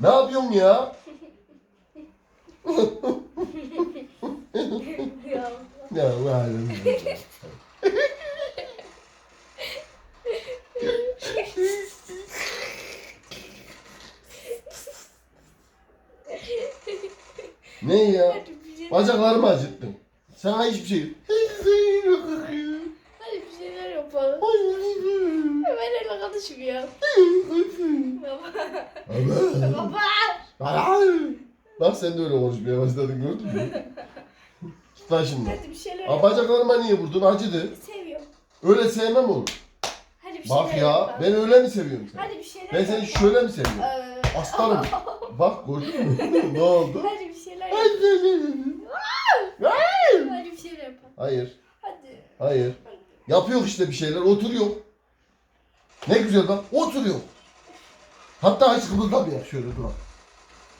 Ne yapıyorsun ya? Ya. Ya Allah Ne ya? Bacaklarımı acıttın. Sana hiçbir şey. Hadi bir şeyler yapalım. Ben öyle konuşmuyorum. Baba. Baba. Bak sen de öyle konuşmaya başladın gördün mü? Tut lan şimdi. Hadi bir şeyler Aa, yapalım. bacaklarıma niye vurdun? Acıdı. Seviyorum. Öyle sevmem oğlum. Hadi bir şeyler Bak ya yapalım. ben öyle mi seviyorum seni? Hadi bir şeyler Ben seni yapalım. şöyle mi seviyorum? Ee, Aslanım. Bak gördün mü? ne oldu? Hadi bir şeyler yapalım. Hadi bir şeyler yapalım. Hayır. Hadi. Hayır. Yapıyor işte bir şeyler. Oturuyor. Ne güzel bak. Oturuyor. Hatta hiç kımıldamıyor. Şöyle dur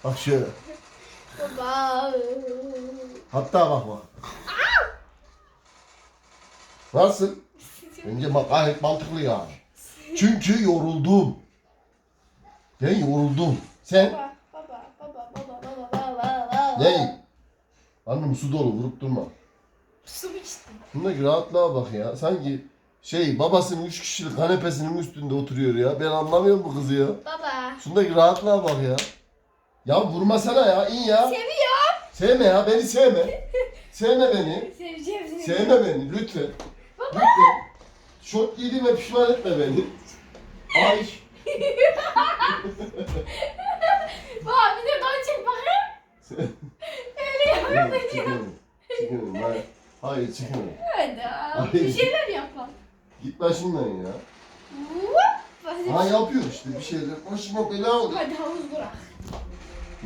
bak. Şöyle. Baba. Hatta bak bak. Nasıl? Bence bak gayet mantıklı yani. Çünkü yoruldum. Ben yoruldum. Sen Baba, baba, baba, baba, baba, baba, baba. ne? Annem su dolu vurup durma. Su mu içtin? Bundaki rahatlığa bak ya. Sanki şey babasının üç kişilik kanepesinin üstünde oturuyor ya. Ben anlamıyorum bu kızı ya. Baba. Şundaki rahatlığa bak ya. Ya vurmasana ya. in ya. Seviyorum. Sevme ya. Beni sevme. Sevme beni. Seveceğim seni. Sevme beni lütfen. Lütfen. Şort giydiğime pişman etme beni. Ay. Baba bir de don çek bakayım. Öyle yapıyor beni. Çıkıyorum. Çıkıyorum. Hayır. Hayır çıkıyorum. Hadi bir şeyler yapalım. Git başımdan ya. Ha yapıyor işte bir şeyler. Başıma bela oluyor. hadi havuz bırak.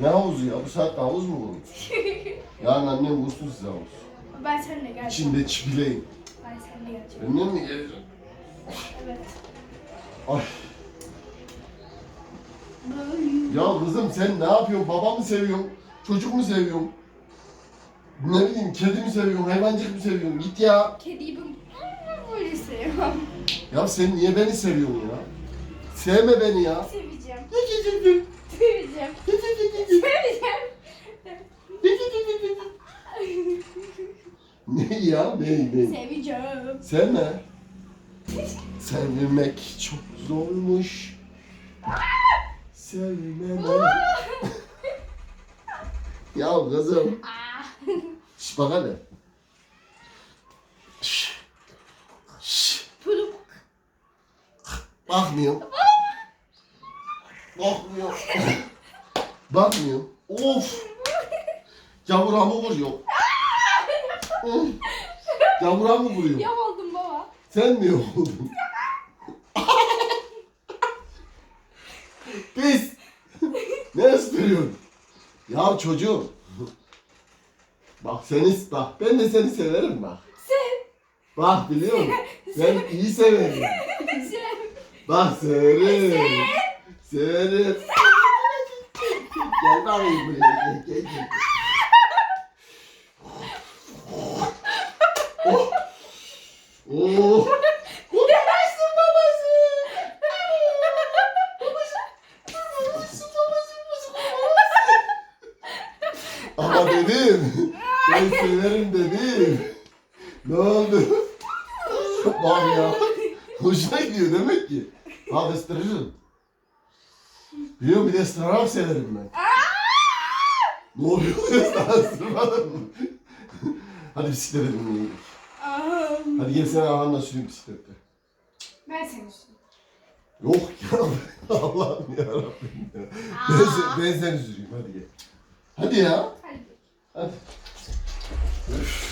Ne havuzu ya? Bu saatte havuz mu olur? Yarın annem vursun size havuz. ben seninle geleceğim. İçinde çipileyim. Ben seninle geleceğim. Benimle mi geleceksin? Evet. Ay. Ya kızım sen ne yapıyorsun? Baba mı seviyorsun? Çocuk mu seviyorsun? Ne bileyim kedi mi seviyorsun? Hayvancık mı seviyorsun? Git ya. Kediyi ben böyle seviyorum. Ya sen niye beni seviyorsun ya? Sevme beni ya. Seveceğim. Seveceğim. Seveceğim. ne ya? Ne ne? Seveceğim. Sevme. Sevmek çok zormuş. Sevmemek. ya kızım. Aa. Şş bak hadi. Şş. Şş. Puluk. Bakmıyor. Bakmıyor. Bakmıyor. Of. Yavuramı vuruyor. Of. Yavuramı vuruyor. Yav oldum baba. Sen mi oldun? Pis. Ne ısırıyorsun? Ya çocuğum. Bak seni bak ben de seni severim bak. Sev. Bak biliyor musun? Ben iyi severim. Bak severim. Severim. Gel bakayım buraya. Gel, gel, gel. Oh. Oh. Babası babası. Babası babası babası. Ama dedim. Ben severim dedim. Ne oldu? Bak ya. Hoşuna gidiyor demek ki. Bak ıstırırım. Biliyor musun bir de ısırarak severim ben. ne oluyor? Sana ısırmadın mı? Hadi bisiklete binelim. Aa. Hadi gel sen ağanla süreyim bisiklette. Ben seni üstüm. Yok ya. Allah'ım yarabbim ya. Ben, se- ben seni süreyim hadi gel. Hadi ya. Hadi. Hadi. Üf.